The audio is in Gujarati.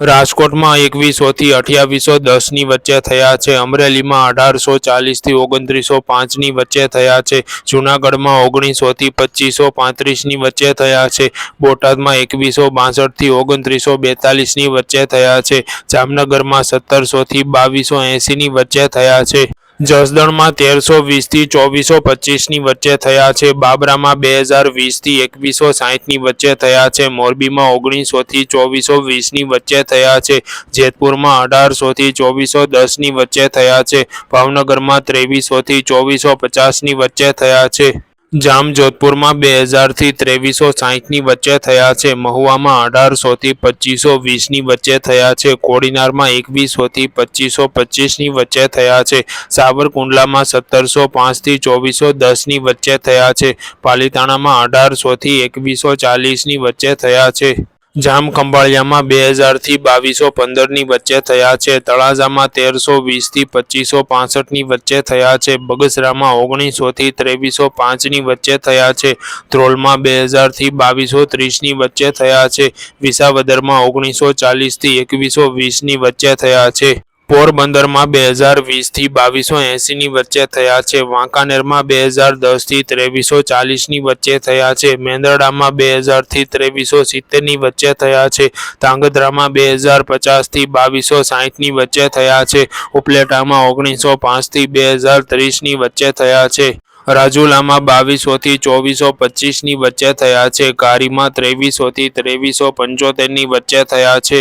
રાજકોટમાં એકવીસોથી અઠ્યાવીસો દસની વચ્ચે થયા છે. અમરેલીમાં અઢારસો ચાલીસથી ઓગણત્રીસો પાંચની વચ્ચે થયા છે. જુનાગઢમાં ઓગણીસોથી પચીસો પાંત્રીસની વચ્ચે થયા છે. બોટાદમાં એકવીસો બાસઠથી ઓગણત્રીસો બેતાલીસની વચ્ચે થયા છે. જામનગરમાં સત્તરસોથી બાવીસો એંસીની વચ્ચે થયા છે. જસદણમાં તેરસો વીસથી ચોવીસો પચીસની વચ્ચે થયા છે. બાબરામાં બે હજાર વીસથી એકવીસો સાહીઠની વચ્ચે થયા છે. મોરબીમાં ઓગણીસોથી ચોવીસો વીસની વચ્ચે થયા છે. જેતપુરમાં અઢારસોથી ચોવીસો દસની વચ્ચે થયા છે. ભાવનગરમાં ત્રેવીસોથી ચોવીસો પચાસની વચ્ચે થયા છે. જામજોધપુરમાં બે હજારથી ત્રેવીસો સાહીઠની વચ્ચે થયા છે. મહુવામાં અઢારસોથી પચીસો વીસની વચ્ચે થયા છે. કોડીનારમાં એકવીસોથી પચીસો પચીસની વચ્ચે થયા છે. સાવરકુંડલામાં સત્તરસો પાંચથી ચોવીસો દસની વચ્ચે થયા છે. પાલીતાણામાં અઢારસોથી એકવીસો ચાલીસની વચ્ચે થયા છે. જામ ખંભાળિયામાં બે હજારથી બાવીસો પંદરની વચ્ચે થયા છે. તળાજામાં તેરસો વીસથી પચીસો પાસઠની વચ્ચે થયા છે. બગસરામાં ઓગણીસોથી ત્રેવીસો પાંચની વચ્ચે થયા છે. ધ્રોલમાં બે હજારથી બાવીસો ત્રીસની વચ્ચે થયા છે. વિસાવદરમાં ઓગણીસો ચાલીસથી એકવીસો વીસની વચ્ચે થયા છે. પોરબંદરમાં બે હજાર વીસથી બાવીસો એંસીની વચ્ચે થયા છે. વાંકાનેરમાં બે હજાર દસથી ત્રેવીસો ચાલીસની વચ્ચે થયા છે. મેંદરડામાં બે હજારથી ત્રેવીસો સિત્તેરની વચ્ચે થયા છે. ધાંગધ્રામાં બે હજાર પચાસથી બાવીસો સાહીઠની વચ્ચે થયા છે. ઉપલેટામાં ઓગણીસો પાંચથી બે હજાર ત્રીસની વચ્ચે થયા છે. રાજુલામાં બાવીસોથી ચોવીસો પચીસની વચ્ચે થયા છે. કારીમાં ત્રેવીસોથી ત્રેવીસો પંચોતેરની વચ્ચે થયા છે.